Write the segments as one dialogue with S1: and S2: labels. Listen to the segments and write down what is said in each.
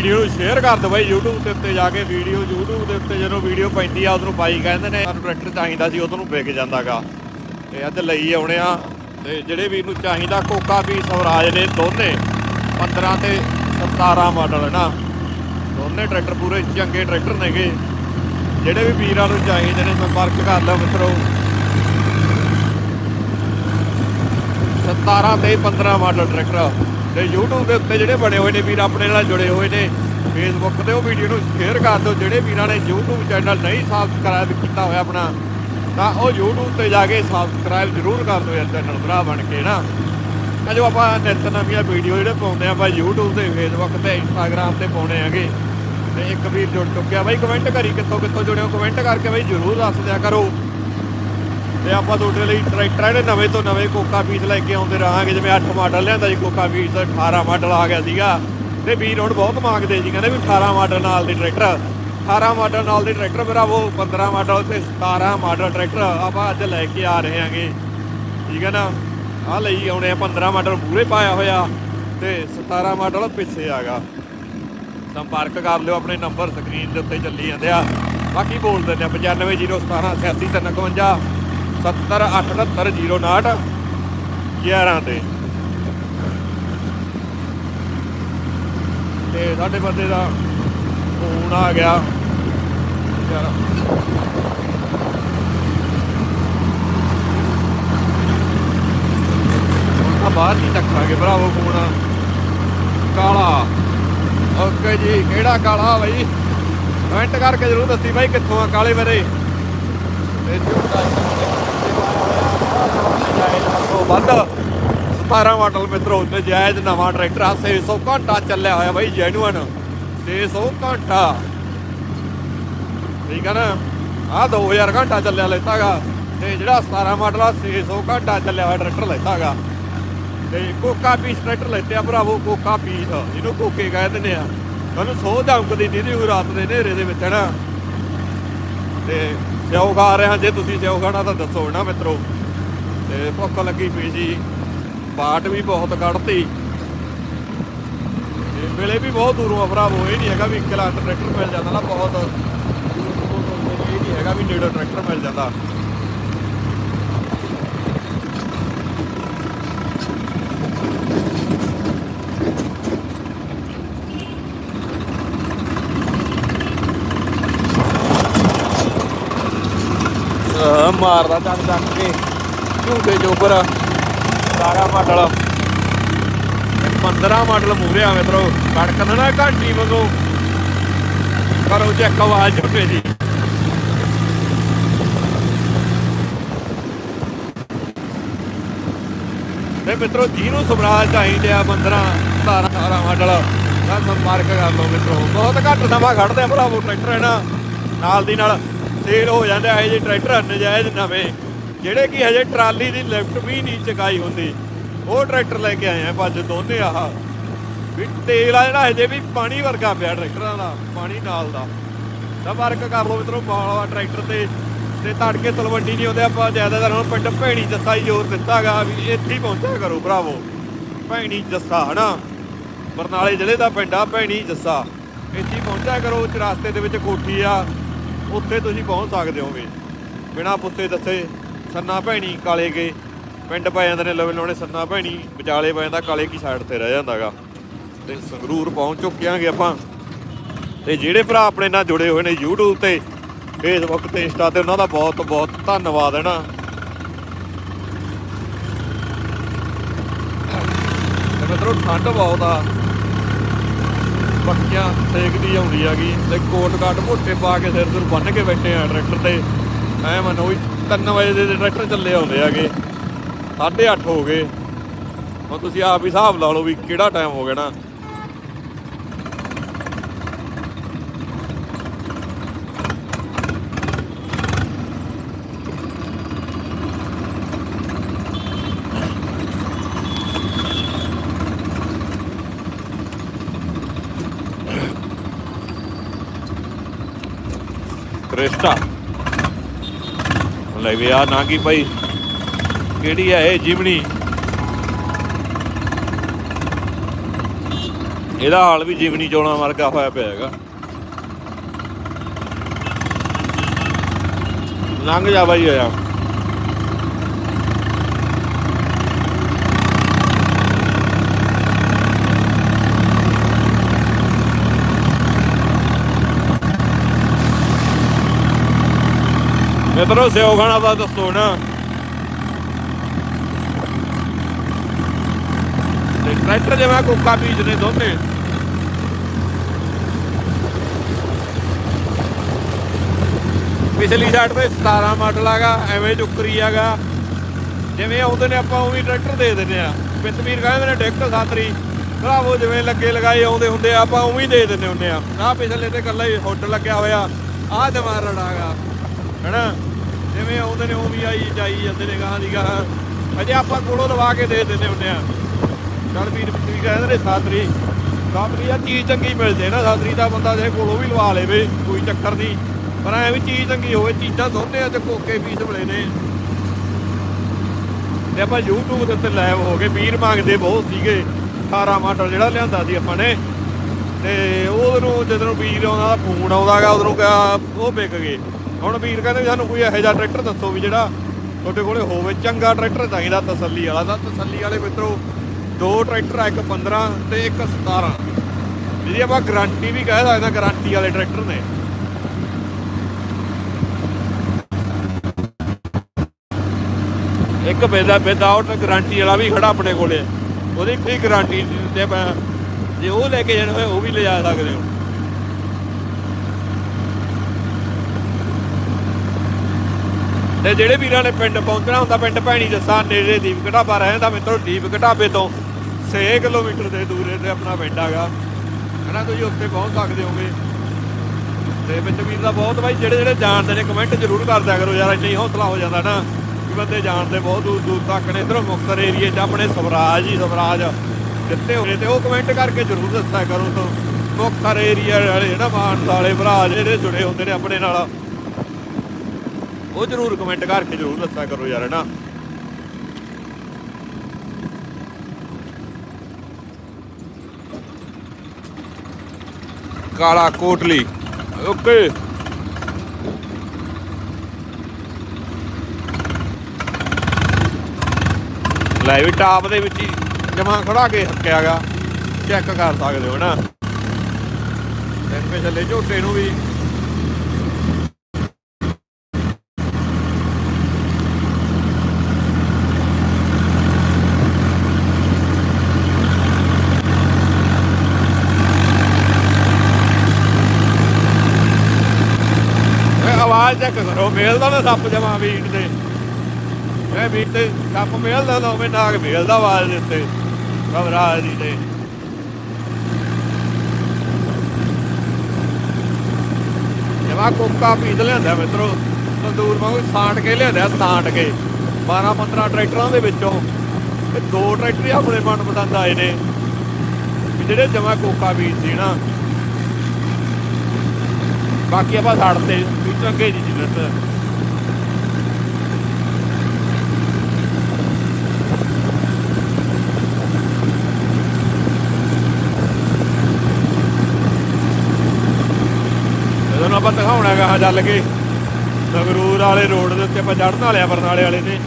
S1: Video ਨੂੰ share ਕਰ ਦਿਓ ਬਾਈ YouTube ਦੇ ਉੱਤੇ ਜਾ ਕੇ, ਵੀਡੀਓ YouTube ਦੇ ਉੱਤੇ ਜਦੋਂ ਵੀਡੀਓ ਪੈਂਦੀ ਆ ਉਦੋਂ ਬਾਈ ਕਹਿੰਦੇ ਨੇ, ਸਾਨੂੰ ਟਰੈਕਟਰ ਚਾਹੀਦਾ ਸੀ ਉਦੋਂ ਵਿਕ ਜਾਂਦਾਗਾ। ਤੇ ਅੱਜ ਲਈ ਆਉਣੇ ਆ, ਤੇ ਜਿਹੜੇ ਵੀਰ ਨੂੰ ਚਾਹੀਦਾ ਕੋਕਾ ਵੀ ਸਵਰਾਜ ਨੇ ਦੋਨੇ 15 ਤੇ 17 ਮਾਡਲ ਹੈ ਨਾ। ਦੋਨੇ ਟਰੈਕਟਰ ਪੂਰੇ ਚੰਗੇ ਟਰੈਕਟਰ ਨੇਗੇ। ਜਿਹੜੇ ਵੀ ਵੀਰਾਂ ਨੂੰ ਚਾਹੀਦੇ ਨੇ, ਸੰਪਰਕ ਕਰ ਲਓ ਮਿੱਤਰੋ। 17 ਤੇ 15 ਮਾਡਲ ਟਰੈਕਟਰ ਤੇ YouTube ਦੇ ਉੱਤੇ ਜਿਹੜੇ ਬਣੇ ਹੋਏ ਨੇ ਵੀਰ, ਆਪਣੇ ਨਾਲ ਜੁੜੇ ਹੋਏ ਨੇ। Facebook ਤੇ ਉਹ ਵੀਡੀਓ ਨੂੰ ਸ਼ੇਅਰ ਕਰ ਦਿਓ। ਜਿਹੜੇ ਵੀਰਾਂ ਨੇ YouTube ਚੈਨਲ ਨਹੀਂ ਸਬਸਕ੍ਰਾਈਬ ਕੀਤਾ ਹੋਇਆ ਆਪਣਾ, ਤਾਂ ਉਹ YouTube ਤੇ ਜਾ ਕੇ ਸਬਸਕ੍ਰਾਈਬ ਜ਼ਰੂਰ ਕਰ ਦਿਓ ਯਾਰ ਚੈਨਲ ਭਰਾ ਬਣ ਕੇ, ਨਾ। ਤਾਂ ਜੋ ਆਪਾਂ ਨਿੱਤ ਨਵੀਆਂ ਵੀਡੀਓ ਜਿਹੜੇ ਪਾਉਂਦੇ ਆ, ਆਪਾਂ YouTube ਤੇ, Facebook ਤੇ, Instagram ਤੇ ਪਾਉਣੇ ਹੈਗੇ। ਤੇ ਇੱਕ ਵੀਰ ਜੁੜ ਚੁੱਕਿਆ। ਬਾਈ ਕਮੈਂਟ ਕਰੀ ਕਿੱਥੋਂ ਕਿੱਥੋਂ ਜੁੜਿਓ ਕਮੈਂਟ ਕਰਕੇ ਬਾਈ ਜ਼ਰੂਰ ਦੱਸ ਦਿਆ ਕਰੋ। ਤੇ ਆਪਾਂ ਤੁਹਾਡੇ ਲਈ ਟਰੈਕਟਰ ਜਿਹੜੇ ਨਵੇਂ ਤੋਂ ਨਵੇਂ ਕੋਕਾ ਪੀਸ ਲੈ ਕੇ ਆਉਂਦੇ ਰਹਾਂਗੇ, ਜਿਵੇਂ 8 ਮਾਡਲ ਲਿਆਂਦਾ ਜੀ ਕੋਕਾ ਪੀਸ 18 ਮਾਡਲ ਆ ਗਿਆ ਸੀਗਾ। ਤੇ ਵੀਰ ਹੁਣ ਬਹੁਤ ਮੰਗਦੇ ਜੀ, ਕਹਿੰਦੇ ਵੀ 18 ਮਾਡਲ ਨਾਲ ਦੇ ਟਰੈਕਟਰ। 18 ਮਾਡਲ ਨਾਲ ਦੇ ਟਰੈਕਟਰ, ਮੇਰਾ ਉਹ 15 ਮਾਡਲ ਤੇ 17 ਮਾਡਲ ਟਰੈਕਟਰ ਆਪਾਂ ਅੱਜ ਲੈ ਕੇ ਆ ਰਹੇ ਹਾਂਗੇ। ਠੀਕ ਹੈ ਨਾ? ਆ ਲਈ ਆਉਣੇ ਆ 15 ਮਾਡਲ ਪੂਰੇ ਪਾਇਆ ਹੋਇਆ ਤੇ 17 ਮਾਡਲ ਪਿੱਛੇ ਆਗਾ ਸੰਪਰਕ ਕਰ ਲਿਓ ਆਪਣੇ ਨੰਬਰ, ਸਕਰੀਨ ਦੇ ਉੱਤੇ ਚੱਲੀ ਜਾਂਦੇ ਆ। ਬਾਕੀ ਬੋਲ ਦਿੰਦੇ ਆ 950178 8352 7087059 11 ਤੇ। ਤੇ ਸਾਡੇ ਬੰਦੇ ਦਾ ਫੋਨ ਆ ਗਿਆ। ਯਾਰ ਆ ਬਾਹਰ ਹੀ ਰੱਖਾਂਗੇ ਭਰਾਵੋ ਫੋਨ। ਕਾਲਾ। ਓਕੇ ਜੀ, ਕਿਹੜਾ ਕਾਲਾ ਬਾਈ? ਕਮੈਂਟ ਕਰਕੇ ਜਰੂਰ ਦੱਸੀ ਬਾਈ ਕਿੱਥੋਂ ਆ ਕਾਲੇ ਮੇਰੇ ਤੇ ਝੂਟਾ ਉਹ ਵੱਧ 17 ਮਾਡਲ ਮਿੱਤਰੋ ਨਜਾਇਜ਼ ਨਵਾਂ ਟਰੈਕਟਰ ਆ 600 ਘੰਟਾ ਚੱਲਿਆ ਹੋਇਆ ਬਾਈ ਜੈਨੂਅਨ 600 ਘੰਟਾ। ਠੀਕ ਆ ਨਾ? ਆ 2000 ਘੰਟਾ ਚੱਲਿਆ ਲੈਤਾਗਾ। ਤੇ ਜਿਹੜਾ 17 ਮਾਡਲ ਆ 600 ਘੰਟਾ ਚੱਲਿਆ ਹੋਇਆ ਟਰੈਕਟਰ ਲੈਤਾਗਾ। ਤੇ ਕੋਕਾ ਪੀਸ ਟਰੈਕਟਰ ਲੈਤੇ ਆ ਭਰਾਵੋ, ਕੋਕਾ ਪੀਸ। ਇਹਨੂੰ ਕੋਕੇ ਕਹਿ ਦਿੰਦੇ ਆ। ਤੁਹਾਨੂੰ ਸੌ ਧਮਕਦੀ ਨਹੀਂ ਦੀ ਰਾਤ ਦੇ ਹਨੇਰੇ ਦੇ ਵਿੱਚ ਨਾ। ਤੇ ਸਿਓ ਖਾ ਰਹੇ ਹਾਂ, ਜੇ ਤੁਸੀਂ ਸਿਓ ਖਾਣਾ ਤਾਂ ਦੱਸੋ ਨਾ ਮਿੱਤਰੋ। ਤੇ ਭੁੱਖ ਲੱਗੀ ਪਈ ਸੀ। ਬਾਟ ਵੀ ਬਹੁਤ ਕੱਢਤੀ। ਤੇ ਵੇਲੇ ਵੀ ਬਹੁਤ ਦੂਰੋਂ ਅਫਰਾ ਭਰਾਵੋ ਇਹ ਨਹੀਂ ਹੈਗਾ ਵੀ 1 ਲੱਖ ਟਰੈਕਟਰ ਮਿਲ ਜਾਂਦਾ ਨਾ ਬਹੁਤ। ਇਹ ਨਹੀਂ ਹੈਗਾ ਵੀ ਨੇੜੇ ਟਰੈਕਟਰ ਮਿਲ ਜਾਂਦਾ। ਮਾਰਦਾ ਚੱਕ ਚੱਕ ਕੇ। ਝੂਟੇ ਚੋਬਰ 17 ਮਾਡਲ। 15 ਮਾਡਲ ਮੂਰੇ ਆ ਮਿੱਤਰੋ। ਕੜਕ ਨਾ ਘੰਟੀ ਵਾਂਗੂ। ਕਰੋ ਚੈੱਕ ਆਵਾਜ਼ ਝੂਟੇ ਦੀ ਤੇ ਮਿੱਤਰੋ, ਜਿਹਨੂੰ ਸਵਰਾਜ ਚਾਹੀਦੇ ਆ 15 17 18 ਮਾਡਲ, ਤਾਂ ਸੰਪਰਕ ਕਰ ਲਓ ਮਿੱਤਰੋ। ਬਹੁਤ ਘੱਟ ਸਮਾਂ ਖੜਦੇ ਆ ਭਰਾਵੋ, ਟਰੈਕਟਰ ਹੈ ਨਾ। ਨਾਲ ਦੀ ਨਾਲ ਸੇਲ ਹੋ ਜਾਂਦੇ ਆ, ਇਹ ਜਿਹੇ ਟਰੈਕਟਰ ਨਜਾਇਜ਼ ਨਵੇਂ। ਜਿਹੜੇ ਕਿ ਹਜੇ ਟਰਾਲੀ ਦੀ ਲਿਫਟ ਵੀ ਨਹੀਂ ਚਕਾਈ ਹੁੰਦੀ, ਉਹ ਟਰੈਕਟਰ ਲੈ ਕੇ ਆਏ ਆ ਭੱਜ ਦੋਨੇ ਆਹ। ਵੀ ਤੇਲ ਆ ਜਿਹੜਾ ਹਜੇ ਵੀ ਪਾਣੀ ਵਰਗਾ ਪਿਆ ਟਰੈਕਟਰਾਂ ਦਾ, ਪਾਣੀ ਨਾਲ ਦਾ। ਤਾਂ ਵਰਕ ਕਰ ਲਓ ਮਿੱਤਰੋ, ਬਾਲਾ ਟਰੈਕਟਰ ਤੇ ਤੇ ਤੜਕੇ ਤਲਵੰਡੀ ਨਹੀਂ ਆਉਂਦੇ, ਆਪਾਂ ਜ਼ਿਆਦਾਤਰ ਹੁਣ ਪਿੰਡ ਭੈਣੀ ਜੱਸਾ ਹੀ ਜ਼ੋਰ ਦਿੱਤਾਗਾ ਵੀ ਇੱਥੇ ਹੀ ਪਹੁੰਚਿਆ ਕਰੋ ਭਰਾਵੋ। ਭੈਣੀ ਜੱਸਾ, ਹਨਾ? ਬਰਨਾਲੇ ਜ਼ਿਲ੍ਹੇ ਦਾ ਪਿੰਡ ਆ, ਭੈਣੀ ਜੱਸਾ। ਇੱਥੇ ਪਹੁੰਚਿਆ ਕਰੋ ਰਸਤੇ ਦੇ ਵਿੱਚ ਕੋਠੀ ਆ, ਉੱਥੇ ਤੁਸੀਂ ਪਹੁੰਚ ਸਕਦੇ ਹੋਗੇ ਬਿਨਾ ਪੁੱਤੇ ਦੱਸੇ। ਸੰਨਾ ਭੈਣੀ ਕਾਲੇ ਕੇ। ਪਿੰਡ ਪੈ ਜਾਂਦੇ ਨੇ ਲਵੇ ਲਾਉਣੇ ਸੰਨਾ ਭੈਣੀ, ਵਿਚਾਲੇ ਪੈ ਜਾਂਦਾ ਕਾਲੇ ਕੀ ਸਾਈਡ ਤੇ ਰਹਿ ਜਾਂਦਾਗਾ। ਤੇ ਸੰਗਰੂਰ ਪਹੁੰਚ ਚੁੱਕਿਆਂਗੇ ਆਪਾਂ। ਤੇ ਜਿਹੜੇ ਭਰਾ ਆਪਣੇ ਨਾਲ ਜੁੜੇ ਹੋਏ ਨੇ YouTube ਤੇ, Facebook ਤੇ, Insta ਤੇ, ਉਹਨਾਂ ਦਾ ਬਹੁਤ ਬਹੁਤ ਧੰਨਵਾਦ ਹੈ ਨਾ। ਤੇ ਠੰਡ ਬਹੁਤ ਆ। ਪੱਕੀਆਂ ਸੇਕਦੀ ਆਉਂਦੀ ਹੈਗੀ। ਤੇ ਕੋਟ ਕਾਟ ਮੋਟੇ ਪਾ ਕੇ ਸਿਰ ਸਿਰ ਬੰਨ ਕੇ ਬੈਠੇ ਆ ਟਰੈਕਟਰ ਤੇ। ਐ ਮੰਨੋ 3 ਵਜੇ ਦੇ ਟਰੈਕਟਰ ਚੱਲੇ ਆਉਂਦੇ ਹੈਗੇ। 8:30 ਹੋ ਗਏ। ਹੁਣ ਤੁਸੀਂ ਆਪ ਹੀ ਹਿਸਾਬ ਲਾ ਲਓ ਵੀ ਕਿਹੜਾ ਟਾਈਮ ਹੋ ਗਿਆ ਨਾ। ਕ੍ਰਿਸਟਾ ਲੈ ਵੀ ਆ ਨਾ ਕੀ ਭਾਈ? ਕਿਹੜੀ ਹੈ ਇਹ ਜਿਮਣੀ? ਇਹਦਾ ਹਾਲ ਵੀ ਜੀਵਨੀ ਚੋਣਾ ਵਰਗਾ ਹੋਇਆ ਪਿਆ ਹੈਗਾ। ਲੰਘ ਜਾ ਬਾਈ ਹੋਇਆ ਮਿੱਤਰੋ, ਸਿਓ ਖਾਣਾ ਦਾ ਦੱਸੋ ਨਾ। ਤੇ ਟਰੈਕਟਰ ਜਿਵੇਂ ਕੋਕਾ ਬੀਜਦੇ ਦੋਨੇ। ਪਿਛਲੀ ਸਾਈਡ ਤੇ 17 ਮਾਡਲ ਆਗਾ, ਐਵੇਂ ਚੁੱਕਰੀ ਆਗਾ। ਜਿਵੇਂ ਆਉਂਦੇ ਨੇ ਆਪਾਂ ਉਵੇਂ ਟਰੈਕਟਰ ਦੇ ਦਿੰਦੇ ਆ। ਪਿੰਤਵੀਰ ਕਹਿੰਦੇ ਨੇ ਡਿੱਕਟ ਸਾਤਰੀ ਭਰਾਵੋ, ਜਿਵੇਂ ਲੱਗੇ ਲਗਾਏ ਆਉਂਦੇ ਹੁੰਦੇ ਆ, ਆਪਾਂ ਉਵੇਂ ਦੇ ਦਿੰਦੇ ਹੁੰਦੇ ਆ। ਆਹ ਪਿਛਲੇ ਤੇ ਕੱਲਾ ਹੀ ਹੁੱਡ ਲੱਗਿਆ ਹੋਇਆ। ਆਹ ਦਿਮਾਗ ਰੜਾਗਾ ਹੈਨਾ? ਜਿਵੇਂ ਆਉਂਦੇ ਨੇ ਉਵੇਂ ਆਈ, ਜਾਈ ਜਾਂਦੇ ਨੇ ਗਾਹਾਂ ਦੀ ਗਾਹਾਂ। ਅਜੇ ਆਪਾਂ ਕੋਲੋਂ ਲਵਾ ਕੇ ਦੇ ਦਿੰਦੇ ਹੁੰਦੇ ਆ। ਚੱਲ ਵੀਰ ਵੀ ਕਹਿੰਦੇ ਨੇ ਸਾਤਰੀ। ਸਾਤਰੀ ਆ, ਚੀਜ਼ ਚੰਗੀ ਮਿਲਦੇ ਨਾ। ਸਾਤਰੀ ਦਾ ਬੰਦਾ ਜੇ ਕੋਲੋਂ ਵੀ ਲਵਾ ਲੇਵੇ, ਕੋਈ ਚੱਕਰ ਨਹੀਂ। ਪਰ ਐ ਵੀ ਚੀਜ਼ ਚੰਗੀ ਹੋਵੇ, ਚੀਜ਼ਾਂ ਦੋਨੇ ਅੱਜ ਕੋਕੇ ਪੀਸ ਬਲੇ ਨੇ। ਤੇ ਆਪਾਂ YouTube ਦੇ ਉੱਤੇ ਲਾਈਵ ਹੋ ਗਏ। ਵੀਰ ਮੰਗਦੇ ਬਹੁਤ ਸੀਗੇ। 18 ਮਾਡਲ ਜਿਹੜਾ ਲਿਆਂਦਾ ਸੀ ਆਪਾਂ ਨੇ। ਤੇ ਉਹਨੂੰ ਜਦੋਂ ਵੀਰ ਆਉਂਦਾ ਦਾ ਫੋਨ ਆਉਂਦਾਗਾ ਉਦੋਂ ਉਹ ਵਿਕ ਗਏ। ਹੁਣ ਵੀਰ ਕਹਿੰਦੇ ਵੀ ਸਾਨੂੰ ਕੋਈ ਇਹੋ ਜਿਹਾ ਟਰੈਕਟਰ ਦੱਸੋ ਵੀ ਜਿਹੜਾ ਤੁਹਾਡੇ ਕੋਲੇ ਹੋਵੇ, ਚੰਗਾ ਟਰੈਕਟਰ ਚਾਹੀਦਾ ਤਸੱਲੀ ਵਾਲਾ। ਤਾਂ ਤਸੱਲੀ ਵਾਲੇ ਮਿੱਤਰੋ, ਦੋ ਟਰੈਕਟਰ ਆ, ਇੱਕ 15 ਤੇ ਇੱਕ 17 ਜਿਹਦੀ ਆਪਾਂ ਗਾਰੰਟੀ ਵੀ ਕਹਿ ਸਕਦੇ ਹਾਂ ਗਾਰੰਟੀ ਵਾਲੇ ਟਰੈਕਟਰ ਨੇ। ਇੱਕ ਬੇਦਾ ਵਿਦਆਊਟ ਗਾਰੰਟੀ ਵਾਲਾ ਵੀ ਖੜਾ ਆਪਣੇ ਕੋਲੇ। ਉਹਦੀ ਕੋਈ ਗਾਰੰਟੀ ਨਹੀਂ ਜੇ ਉਹ ਲੈ ਕੇ ਜਾਣਾ ਹੋਏ, ਉਹ ਵੀ ਲਿਜਾ ਸਕਦੇ ਹੋ। ਤੇ ਜਿਹੜੇ ਵੀਰਾਂ ਨੇ ਪਿੰਡ ਪਹੁੰਚਣਾ ਹੁੰਦਾ, ਪਿੰਡ ਭੈਣੀ ਜੱਸਾ ਨੇੜੇ ਦੀਪ ਘਟਾਪਾ ਰਹਿੰਦਾ ਮਿੱਤਰੋ, ਦੀਪ ਘਟਾਪੇ ਤੋਂ 6 ਕਿਲੋਮੀਟਰ ਦੇ ਦੂਰੇ ਤੇ ਆਪਣਾ ਪਿੰਡ ਹੈਗਾ। ਹਨਾ, ਤੁਸੀਂ ਉੱਥੇ ਪਹੁੰਚ ਸਕਦੇ ਹੋਗੇ। ਤੇ ਵਿੱਚ ਵੀਰ ਦਾ ਬਹੁਤ ਬਾਈ, ਜਿਹੜੇ ਜਿਹੜੇ ਜਾਣਦੇ ਨੇ ਕਮੈਂਟ ਜ਼ਰੂਰ ਕਰ ਦਿਆ ਕਰੋ ਯਾਰ, ਇੰਨਾ ਹੀ ਹੌਸਲਾ ਹੋ ਜਾਂਦਾ ਨਾ, ਕਿ ਬੰਦੇ ਜਾਣਦੇ ਬਹੁਤ ਦੂਰ ਦੂਰ ਤੱਕ ਨੇ। ਇਧਰੋਂ ਮੁਕਤਸਰ ਏਰੀਏ 'ਚ ਆਪਣੇ ਸਵਰਾਜ ਹੀ ਸਵਰਾਜ ਦਿੱਤੇ ਹੋਏ ਤੇ ਉਹ ਕਮੈਂਟ ਕਰਕੇ ਜ਼ਰੂਰ ਦੱਸਿਆ ਕਰੋ। ਤੋਂ ਮੁਕਤਸਰ ਏਰੀਆ ਵਾਲੇ ਨਾ ਮਾਨਸਾ ਵਾਲੇ ਭਰਾ ਜਿਹੜੇ ਜੁੜੇ ਹੁੰਦੇ ਨੇ ਆਪਣੇ ਨਾਲ ਉਹ ਜ਼ਰੂਰ ਕਮੈਂਟ ਕਰਕੇ ਜ਼ਰੂਰ ਦੱਸਿਆ ਕਰੋ ਯਾਰ ਨਾ ਕਾਲਾ ਕੋਟਲੀ, ਓਕੇ। ਲੈ ਵੀ ਟਾਪ ਦੇ ਵਿੱਚ ਹੀ ਜਮਾ ਖੜਾ ਕੇ ਹੱਕਿਆ ਹੱਕਿਆਗਾ ਚੈੱਕ ਕਰ ਸਕਦੇ ਹੋ ਨਾ ਤੇ ਪਿਛਲੇ ਝੋਟੇ ਨੂੰ ਵੀ ਇਹ ਆਵਾਜ਼ ਚੈੱਕ ਮੇਲਦਾ ਨਾ ਸੱਪ ਜਮਾ ਵੀਟ ਤੇ। ਮੈਂ ਵੀਟ ਤੇ ਸੱਪ ਮੇਲਦਾ ਨਾ ਹੋਵੇ ਨਾਗ ਮੇਲਦਾ ਆਵਾਜ਼ ਦੇ ਉੱਤੇ, ਘਬਰਾਹਟ ਦੀ ਤੇ। ਜਮਾ ਕੋਕਾ ਪੀਤ ਲਿਆਂਦਾ ਮਿੱਤਰੋ, ਤੰਦੂਰ ਵਾਂਗੂ ਸਾਂਟ ਕੇ ਲਿਆਂਦਾ, ਸਾਂਟ ਕੇ। 12 15 ਟਰੈਕਟਰਾਂ ਦੇ ਵਿੱਚੋਂ ਇਹ ਦੋ ਟਰੈਕਟਰ ਆਪਣੇ ਮਨ ਪਸੰਦ ਆਏ ਨੇ। ਜਿਹੜੇ ਜਮਾ ਕੋਕਾ ਬੀਜ ਸੀ ਨਾ। ਬਾਕੀ ਆਪਾਂ ਛੱਡਦੇ ਵੀ ਚੰਗੇ ਜੀ ਜਿੰਨਤ ਜਦੋਂ ਨੂੰ ਆਪਾਂ ਦਿਖਾਉਣਾ ਹੈਗਾ ਚੱਲ ਕੇ, ਸੰਗਰੂਰ ਵਾਲੇ ਰੋਡ ਦੇ ਉੱਤੇ ਆਪਾਂ ਚੜ੍ਹਨ ਵਾਲੇ ਆ ਬਰਨਾਲੇ ਵਾਲੇ ਤੇ।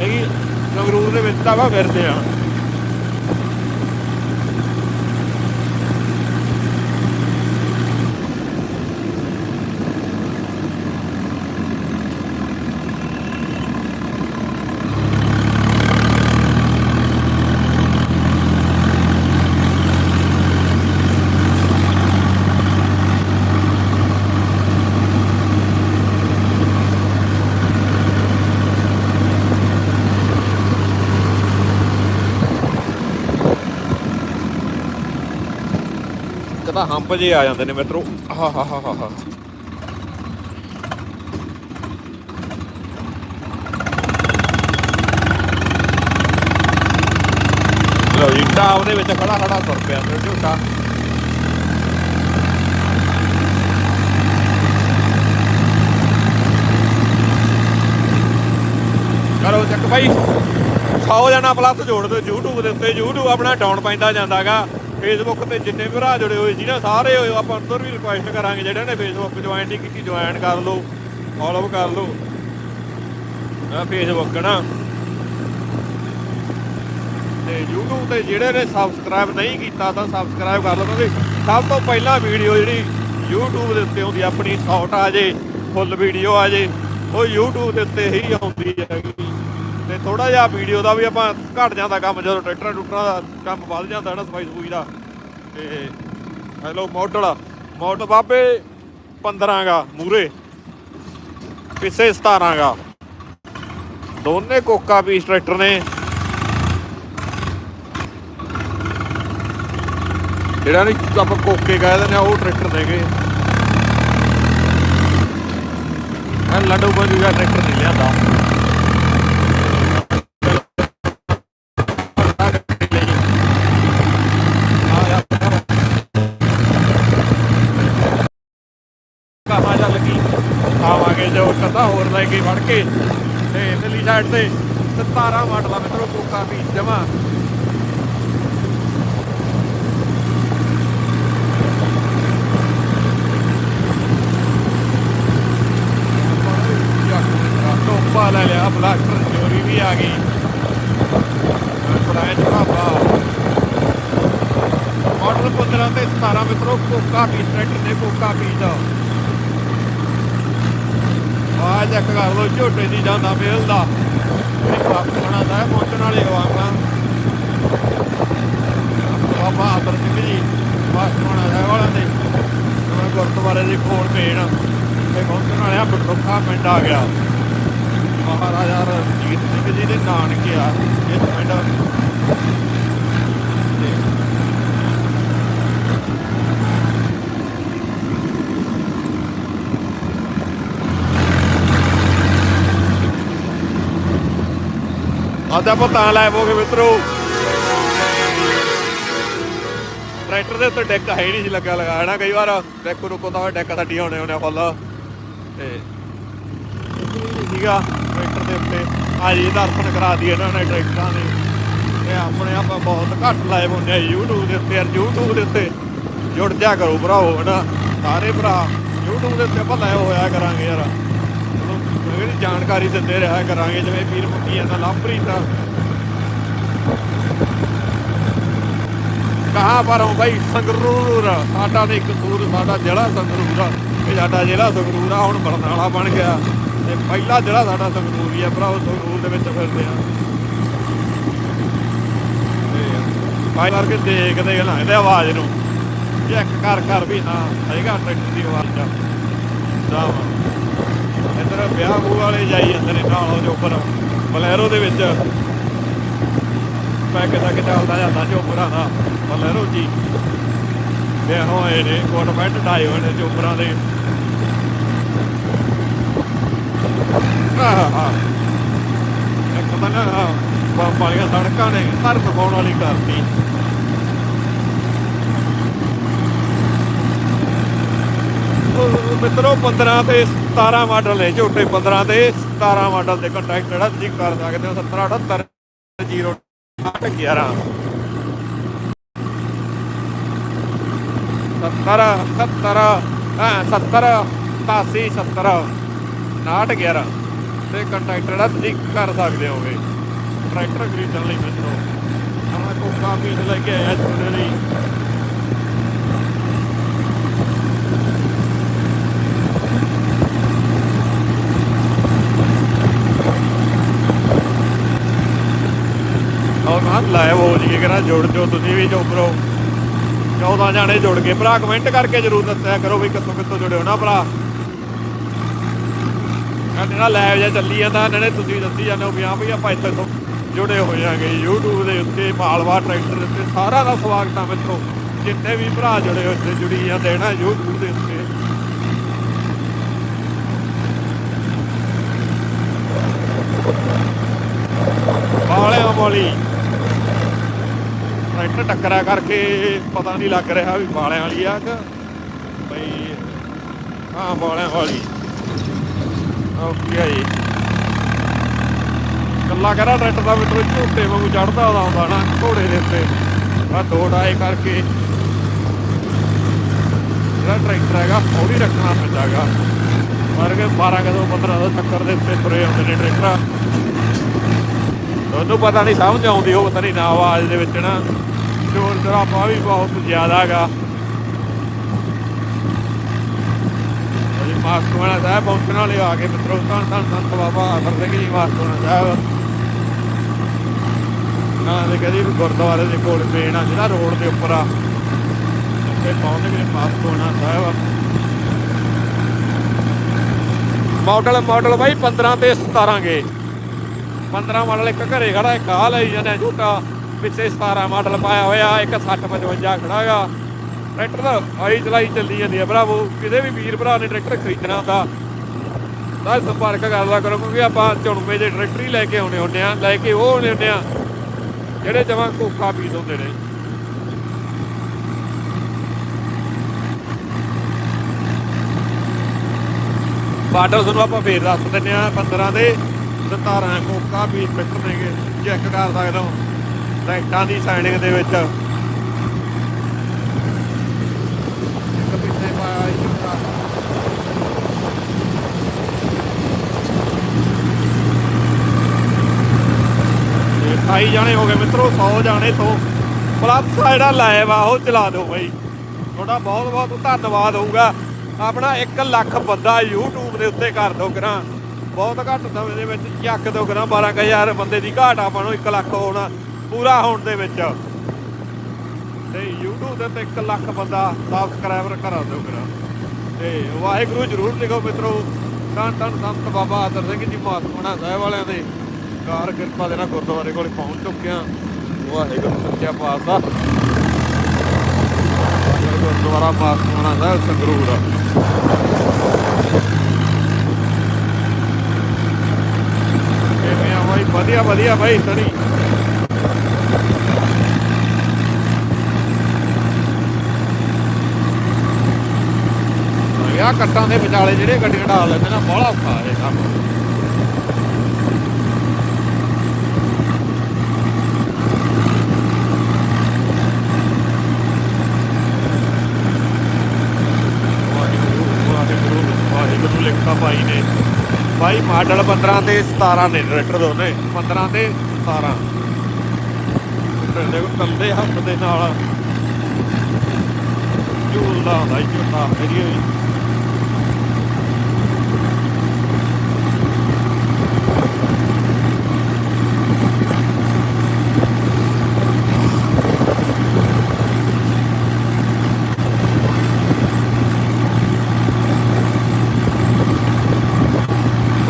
S1: ਇਹ ਸੰਗਰੂਰ ਦੇ ਵਿੱਚ ਤਾਂ ਆਪਾਂ ਫਿਰਦੇ ਆ। ਤਾਂ ਹੰਪ ਜੇ ਆ ਜਾਂਦੇ ਨੇ ਮਿੱਤਰੋ। ਹਾ ਹਾ ਹਾ ਹਾ ਲੋ ਜੀ ਟਾਪ ਵਿੱਚ ਖੜਾ ਖੜਾ ਤੁਰ ਪਿਆ ਤੇ ਝੋਟਾ। ਕਰੋ ਚੱਕ ਭਾਈ 100 ਜਣਾ ਪਲੱਸ ਜੋੜ ਦਿਓ YouTube ਦੇ ਉੱਤੇ, YouTube ਆਪਣਾ ਡਾਊਨ ਪੈਂਦਾ ਜਾਂਦਾਗਾ। ਫੇਸਬੁੱਕ ਤੇ ਜਿੰਨੇ ਵੀ ਭਰਾ ਜੁੜੇ ਹੋਏ ਸੀ ਨਾ, ਸਾਰੇ ਹੋਏ ਆਪਾਂ ਅੰਦਰ ਵੀ ਰਿਕੁਐਸਟ ਕਰਾਂਗੇ, ਜਿਹੜੇ ਨੇ ਫੇਸਬੁੱਕ ਜੁਆਇਨ ਨਹੀਂ ਕੀਤੀ ਜੁਆਇਨ ਕਰ ਲਓ ਫੋਲੋ ਕਰ ਲਓ। ਆ Facebook ਨਾ। ਤੇ YouTube ਤੇ ਜਿਹੜੇ ਨੇ ਸਬਸਕ੍ਰਾਈਬ ਨਹੀਂ ਕੀਤਾ ਤਾਂ ਸਬਸਕ੍ਰਾਈਬ ਕਰ ਲਓ, ਕਿਉਂਕਿ ਸਭ ਤੋਂ ਪਹਿਲਾਂ ਵੀਡੀਓ ਜਿਹੜੀ YouTube ਦੇ ਉੱਤੇ ਆਉਂਦੀ, ਆਪਣੀ ਸ਼ਾਰਟ ਆ ਜੇ ਫੁੱਲ ਵੀਡੀਓ ਆ ਜੇ, ਉਹ YouTube ਦੇ ਉੱਤੇ ਹੀ ਆਉਂਦੀ ਹੈਗੀ। ਤੇ ਥੋੜਾ ਜਿਹਾ ਵੀਡੀਓ ਦਾ ਵੀ ਆਪਾਂ ਘਟ ਜਾਂਦਾ ਕੰਮ, ਜਦੋਂ ਟਰੈਕਟਰਾਂ ਟੁੱਟਰਾਂ ਦਾ ਕੰਮ ਵੱਧ ਜਾਂਦਾ ਨਾ ਸਫ਼ਾਈ ਸਫੂਈ ਦਾ। ਤੇ ਹੈਲੋ ਮਾਡਲ ਮਾਡਲ ਬਾਬੇ 15 ਗਾ ਮੂਰੇ ਪਿੱਛੇ 17 ਗਾ ਦੋਨੇ ਕੋਕਾ ਪੀਸ ਟਰੈਕਟਰ ਨੇ। ਜਿਹੜਾ ਨਹੀਂ ਆਪਾਂ ਕੋਕੇ ਕਹਿ ਦਿੰਦੇ ਆ, ਉਹ ਟਰੈਕਟਰ ਨੇਗੇ ਮੈਂ ਲੱਡੂ ਬੰਦੂ ਦਾ ਟਰੈਕਟਰ ਨਹੀਂ ਲਿਆਂਦਾ। ਜੋ ਹੋਰ ਲੈ ਕੇ ਵੜ ਕੇ ਤੇ ਦਿੱਲੀ ਸਾਈਡ ਤੇ 17 ਮਾਡਲ ਆ ਮਿੱਤਰੋ, ਕੋਕਾ ਪੀਸ ਜਮਾ। ਟੋਪਾ ਲੈ ਲਿਆ ਬਲਾਸਟਰ ਚੋਰੀ ਵੀ ਆ ਗਈ। ਬੜਾਇਆ ਚੜਾਵਾ ਮਾਡਲ 15 ਤੇ 17 ਮਿੱਤਰੋ, ਕੋਕਾ ਪੀਸ ਟਰੈਕਟਰ ਦੇ ਕੋਕਾ ਪੀਸ ਦਾ। ਆ ਚੈੱਕ ਕਰ ਲੋ ਝੋਟੇ ਦੀ ਜਾਂਦਾ ਮੇਲ ਇਹ ਪ੍ਰਾਪਤ ਬਣਾਦਾ ਪਹੁੰਚਣ ਵਾਲੇ ਹਵਾਵਾਂ ਬਾਬਾ ਆਦਰ ਸਿੰਘ ਜੀ ਬਾਸਮਾਨਾ ਹੈ ਵਾਲਿਆਂ ਦੇ। ਨਵਾਂ ਗੁਰਦੁਆਰੇ ਦੀ ਕੋਲ ਪੇਣ ਤੇ ਪਹੁੰਚਣ ਵਾਲਿਆ ਬਟਰੁੱਖਾ ਪਿੰਡ ਆ ਗਿਆ। ਮਹਾਰਾਜਾ ਰਣਜੀਤ ਸਿੰਘ ਜੀ ਦੇ ਨਾਨਕੇ ਆ। ਇਹ ਪਿੰਡ ਆਦਾ ਪਤਾ ਲੈ ਹੋਗੇ ਮਿੱਤਰੋ। ਟਰੈਕਟਰ ਦੇ ਉੱਤੇ ਡੈਕ ਹੈ ਨਹੀਂ ਲੱਗਾ ਲਗਾ, ਹੈ ਨਾ? ਕਈ ਵਾਰ ਡੈਕ ਰੁਕੋ ਤਾਂ ਡੈਕ ਸਾਡੀ ਹੋਣੇ ਹੋਣੇ ਫੁੱਲ। ਤੇ ਸੀਗਾ ਟਰੈਕਟਰ ਦੇ ਉੱਤੇ। ਆ ਜੀ, ਦਰਸ਼ਨ ਕਰਾ ਦਈਏ ਇਹਨਾਂ ਨੇ ਟਰੈਕਟਰਾਂ ਦੇ। ਤੇ ਆਪਣੇ ਆਪਾਂ ਬਹੁਤ ਘੱਟ ਲਾਈਵ ਹੁੰਦੇ ਆ YouTube ਦੇ ਉੱਤੇ, ਯਾਰ YouTube ਦੇ ਉੱਤੇ। ਜੁੜ ਜਾ ਕਰੋ ਭਰਾਓ ਹਨਾ ਸਾਰੇ ਭਰਾ YouTube ਦੇ ਉੱਤੇ ਆਪਾਂ ਲਾਈਵ ਹੋਇਆ ਕਰਾਂਗੇ ਯਾਰ। ਜਿਹੜੀ ਜਾਣਕਾਰੀ ਦਿੰਦੇ ਰਿਹਾ ਕਰਾਂਗੇ, ਜਿਵੇਂ ਵੀਰ ਮੁੱਕੀ ਜਾਂਦਾ ਲਵਪ੍ਰੀਤ। ਕਹਾਂ ਪਰ ਹਾਂ ਭਾਈ ਸੰਗਰੂਰ, ਸਾਡਾ ਤੇ ਇੱਕ ਸੂਰ, ਸਾਡਾ ਜਿਹੜਾ ਸੰਗਰੂਰ ਆ। ਇਹ ਸਾਡਾ ਜਿਹੜਾ ਸੰਗਰੂਰ ਆ, ਹੁਣ ਬਰਨਾਲਾ ਬਣ ਗਿਆ। ਤੇ ਪਹਿਲਾ ਜਿਹੜਾ ਸਾਡਾ ਸੰਗਰੂਰ ਹੀ ਆ ਭਰਾਓ ਸੰਗਰੂਰ ਦੇ ਵਿੱਚ ਫਿਰਦੇ ਆ। ਤੇ ਭਾਈ ਕਰਕੇ ਦੇਖਦੇ ਨਾ, ਇਹਦੇ ਆਵਾਜ਼ ਨੂੰ। ਚੈੱਕ ਕਰ ਕਰ ਵੀ ਹਾਂ ਹੈਗਾ ਟਰੈਕਟਰ ਦੀ ਆਵਾਜ਼ ਆ ਜਾਵਾ ਇੱਧਰ ਵਿਆਹ ਮੂਹ ਵਾਲੇ ਜਾਈ ਜਾਂਦੇ ਨੇ ਨਾਲ ਉਹਦੇ ਬਲੈਰੋ ਦੇ ਵਿੱਚ। ਮੈਂ ਕਿਤਾ ਕਿ ਚੱਲਦਾ ਜਾਂਦਾ ਚੋਪਰਾਂ ਦਾ, ਬਲੈਰੋ ਜੀ। ਵਿਆਹ ਹੋਏ ਨੇ ਕੋਟ ਪੈਂਟ ਟਾਏ ਹੋਏ ਨੇ ਚੋਪਰਾਂ ਦੇ। ਇੱਕ ਤਾਂ ਨਾ ਵਾਲੀਆਂ ਸੜਕਾਂ ਨੇ ਘਰ ਪਾਉਣ ਵਾਲੀ ਕਰਤੀ ਉਹ ਮਿੱਤਰੋ 15 ਤੇ 17 ਮਾਡਲ ਨੇ ਝੋਟੇ 15 ਤੇ 17 ਮਾਡਲ ਦੇ ਕੰਟੈਕਟ ਜਿਹੜਾ ਤੁਸੀਂ ਕਰ ਸਕਦੇ ਹੋ 70 78 0 8 11 70 70 ਹਾਂ 70 87 70 59 11 ਤੇ ਕੰਟੈਕਟ ਜਿਹੜਾ ਤੁਸੀਂ ਕਰ ਸਕਦੇ ਹੋਗੇ ਟਰੈਕਟਰ ਖਰੀਦਣ ਲਈ ਮਿੱਤਰੋ ਆਹ ਕੋਕਾ ਪੀਸ ਲੈ ਕੇ ਆਇਆ ਤੁਹਾਡੇ ਲਈ। ਔਰ ਨਾ ਲਾਈਵ ਹੋ ਜੀ ਕਿਹੜਾ ਜੁੜ ਜੋ ਤੁਸੀਂ ਵੀ ਚੋਪਰੋ 14 ਜਾਣੇ ਜੁੜ ਗਏ। ਭਰਾ ਕਮੈਂਟ ਕਰਕੇ ਜਰੂਰ ਦੱਸਿਆ ਕਰੋ ਵੀ ਕਿੱਥੋਂ ਕਿੱਥੋਂ ਜੁੜੇ ਹੋ ਨਾ ਭਰਾ। ਸਾਡੇ ਨਾਲ ਲਾਈਵ ਜਾਂ ਚੱਲੀ ਜਾਂਦਾ, ਇਹਨਾਂ ਨੇ ਤੁਸੀਂ ਦੱਸੀ ਜਾਂਦੇ ਹੋ ਵੀ ਹਾਂ ਵੀ ਆਪਾਂ ਇੱਥੇ ਤੋਂ ਜੁੜੇ ਹੋਏ ਆਂਗੇ YouTube ਦੇ ਉੱਤੇ, ਮਾਲਵਾ ਟਰੈਕਟਰ ਦੇ ਉੱਤੇ ਸਾਰਾ ਦਾ ਸਵਾਗਤ ਆ ਮਿੱਤਰੋ। ਜਿੰਨੇ ਵੀ ਭਰਾ ਜੁੜੇ ਹੋਏ ਉੱਤੇ ਜੁੜੀ ਜਾਂਦੇ ਨਾ YouTube ਦੇ ਉੱਤੇ। ਵਾਲਿਆਂ ਵਾਲੀ। ਟਰੈਕਟਰ ਟੱਕਰਿਆ ਕਰਕੇ ਪਤਾ ਨਹੀਂ ਲੱਗ ਰਿਹਾ ਵੀ ਵਾਲਿਆਂ ਵਾਲੀ ਆ ਕਿ ਬਈ, ਹਾਂ, ਵਾਲਿਆਂ ਵਾਲੀ। ਓਕੇ ਜੀ। ਕੱਲਾ ਕਹਿੰਦਾ ਟਰੈਕਟਰ ਦਾ ਮਿੱਤਰੋ ਝੂਟੇ ਵਾਂਗੂ ਚੜਦਾ ਆਉਂਦਾ ਨਾ, ਘੋੜੇ ਦੇ ਉੱਤੇ। ਆ ਦੋ ਡਾਏ ਕਰਕੇ। ਜਿਹੜਾ ਟਰੈਕਟਰ ਹੈਗਾ, ਉਹ ਵੀ ਰੱਖਣਾ ਪੈਂਦਾ ਹੈਗਾ। ਪਰ 12 ਕਦੋਂ 15 ਦਾ ਚੱਕਰ ਦੇ ਉੱਤੇ ਤੁਰੇ ਆਉਂਦੇ ਨੇ ਟਰੈਕਟਰ। ਤੁਹਾਨੂੰ ਪਤਾ ਨਹੀਂ ਸਮਝ ਆਉਂਦੀ ਉਹ ਪਤਾ ਨਹੀਂ ਨਾ ਆਵਾਜ਼ ਦੇ ਵਿੱਚ ਨਾ। ਸ਼ੋਰ ਸ਼ਰਾਬਾ ਵੀ ਬਹੁਤ ਜ਼ਿਆਦਾ ਹੈਗਾ ਅਜੀ ਮਾਸਕੋਣਾ ਸਾਹਿਬ ਪਹੁੰਚਣ ਵਾਲੇ ਆ ਗਏ ਮਿੱਤਰੋ ਤਾਂ ਤਾਂ ਸੰਤ ਬਾਬਾ ਅਸਰ ਸਿੰਘ ਜੀ ਮਾਸਕੋਣਾ ਸਾਹਿਬ। ਨਾ ਦੇ ਕਦੀ ਵੀ ਗੁਰਦੁਆਰੇ ਦੇ ਕੋਲ ਮੇਨ ਆ, ਜਿਹੜਾ ਰੋਡ ਦੇ ਉੱਪਰ ਆ। ਉੱਥੇ ਪਹੁੰਚ ਗਏ ਮਾਸਕੋਣਾ ਸਾਹਿਬ। ਮਾਡਲ ਮਾਡਲ ਬਾਈ 15 ਤੇ 17 ਗੇ। 15 ਮਾਡਲ ਇੱਕ ਘਰੇ ਖੜਾ, ਇੱਕ ਆ ਲਈ ਜਾਂਦੇ ਝੂਟਾ। ਪਿੱਛੇ 17 ਮਾਡਲ ਪਾਇਆ ਹੋਇਆ, ਇੱਕ 60 55 ਖੜਾਗਾ ਟਰੈਕਟਰ ਦਾ ਆਈ ਚਲਾਈ ਚੱਲੀ ਜਾਂਦੀ ਹੈ ਭਰਾਵੋ, ਕਿਤੇ ਵੀ ਵੀਰ ਭਰਾ ਨੇ ਟਰੈਕਟਰ ਖਰੀਦਣਾ ਹੁੰਦਾ, ਤਾਂ ਸੰਪਰਕ ਕਰਦਾ ਕਰੋ, ਕਿਉਂਕਿ ਆਪਾਂ ਝੁਣਵੇਂ ਦੇ ਟਰੈਕਟਰ ਹੀ ਲੈ ਕੇ ਆਉਣੇ ਹੁੰਦੇ ਆ, ਲੈ ਕੇ ਉਹ ਆਉਣੇ ਹੁੰਦੇ ਆ, ਜਿਹੜੇ ਜਮਾਂ ਕੋਖਾ ਪੀਸ ਹੁੰਦੇ ਨੇ। ਬਾਰਡਰ ਤੁਹਾਨੂੰ ਆਪਾਂ ਫੇਰ ਦੱਸ ਦਿੰਨੇ ਆ 15 ਦੇ 17 ਕੋਕਾ ਵੀ ਟਰੈਕਟਰ ਨੇਗੇ ਚੈੱਕ ਕਰ ਸਕਦੇ ਹੋ ਲਾਈਟਾਂ ਦੀ ਸਾਈਡਿੰਗ ਦੇ ਵਿੱਚ। ਇੱਕ ਪਿੱਛੇ ਪਾਇਆ ਇੱਕ ਭਰਾ। ਤੇ 28 ਜਾਣੇ ਹੋ ਗਏ ਮਿੱਤਰੋ 100 ਜਾਣੇ ਤੋਂ। ਪਲੱਸ ਆ ਜਿਹੜਾ ਲਾਈਵ ਆ, ਉਹ ਚਲਾ ਦਿਓ ਬਾਈ। ਤੁਹਾਡਾ ਬਹੁਤ ਬਹੁਤ ਧੰਨਵਾਦ ਹੋਊਗਾ। ਆਪਣਾ 1 ਲੱਖ ਬੰਦਾ YouTube ਦੇ ਉੱਤੇ ਕਰ ਦਿਓ ਕਰਾਂ ਬਹੁਤ ਘੱਟ ਸਮੇਂ ਦੇ ਵਿੱਚ ਚੱਕ ਦਿਓ ਕਰਾਂ 12000 ਬੰਦੇ ਦੀ ਘਾਟ ਆਪਾਂ ਨੂੰ 1 ਲੱਖ ਹੋਣਾ। ਪੂਰਾ ਹੋਣ ਦੇ ਵਿੱਚ। ਤੇ YouTube ਦੇ ਉੱਤੇ 1 ਲੱਖ ਬੰਦਾ ਸਬਸਕ੍ਰਾਈਬਰ ਕਰਾ ਦਿਓ ਮੇਰਾ। ਤੇ ਵਾਹਿਗੁਰੂ ਜਰੂਰ ਲਿਖੋ ਮਿੱਤਰੋ। ਧੰਨ ਧੰਨ ਸੰਤ ਬਾਬਾ ਆਦਰ ਸਿੰਘ ਜੀ, ਮਹਾਤਮਾ ਸਾਹਿਬ ਵਾਲਿਆਂ ਦੇ। ਕਾਰ ਕਿਰਪਾ ਦੇ ਨਾਲ ਗੁਰਦੁਆਰੇ ਕੋਲ ਪਹੁੰਚ ਚੁੱਕਿਆ ਵਾਹਿਗੁਰੂ ਸੱਚਾ ਪਾਤਸ਼ਾਹ। ਗੁਰਦੁਆਰਾ ਮਹਾਤਮਾ ਸਾਹਿਬ, ਸੰਗਰੂਰ। ਕਿਵੇਂ ਵਧੀਆ ਵਧੀਆ ਬਾਈ ਸਣੀ ਆ ਕੱਟਾਂ ਦੇ ਵਿਚਾਲੇ ਜਿਹੜੇ ਗੱਡੀਆਂ ਢਾਲ ਲੈਂਦੇ ਨਾ, ਬੜਾ ਔਖਾ ਇਹ ਕੰਮ। ਵਾਹਿਗੁਰੂ ਵਾਹਿਗੁਰੂ ਵਾਹਿਗੁਰੂ, ਲਿਖਤਾ ਭਾਈ ਨੇ। ਭਾਈ ਮਾਡਲ 15 ਤੇ 17 ਨੇ, ਟਰੈਕਟਰ ਦੋਨੇ 15 ਤੇ 17 ਦੇਖੋ ਕੰਦੇ ਹੱਥ ਦੇ ਨਾਲ। ਝੂਲਦਾ ਹੁੰਦਾ ਜੀ ਝੂਟਾ ਏਰੀਏ ਵੀ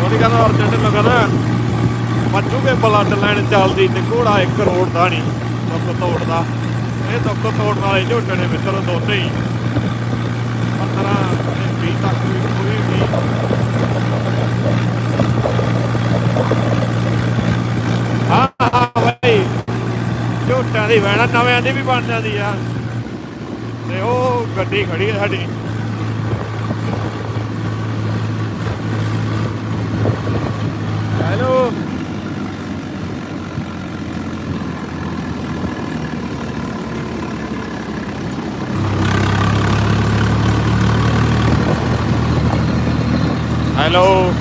S1: ਉਹਦੀ ਕਹਿੰਦਾ ਅਰਜੈਂਟ ਲਗਾਣਾ ਮੱਜੂ ਕੇ ਬਲੱਡ ਲਾਈਨ ਚੱਲਦੀ ਤੇ ਘੋੜਾ 1 ਕਰੋੜ ਦਾ ਨਹੀਂ ਦੁੱਖ ਤੋੜਦਾ। ਇਹ ਦੁੱਖ ਤੋੜਨ ਵਾਲੇ ਝੋਟੇ ਨੇ ਮਿੱਤਰ, ਦੋਨੇ ਹੀ। 15 20 ਤੱਕ ਵੀ ਕੋਈ ਵੀ ਹਾਂ ਹਾਂ, ਬਾਈ। ਝੋਟਿਆਂ ਦੀ ਵੈਣਾ ਨਵਿਆਂ ਦੀ ਵੀ ਬਣ ਜਾਂਦੀ ਆ। ਤੇ ਉਹ ਗੱਡੀ ਖੜੀ ਆ ਸਾਡੀ। ਹੈਲੋ। ਹੈਲੋ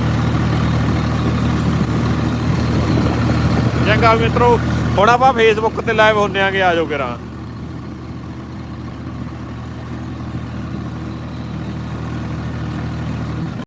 S1: ਚੰਗਾ ਮਿੱਤਰੋ ਹੁਣ ਆਪਾਂ ਫੇਸਬੁੱਕ ਤੇ ਲਾਈਵ ਹੁੰਨੇ ਆਂਗੇ ਆਜੋ ਕਿਰਾਂ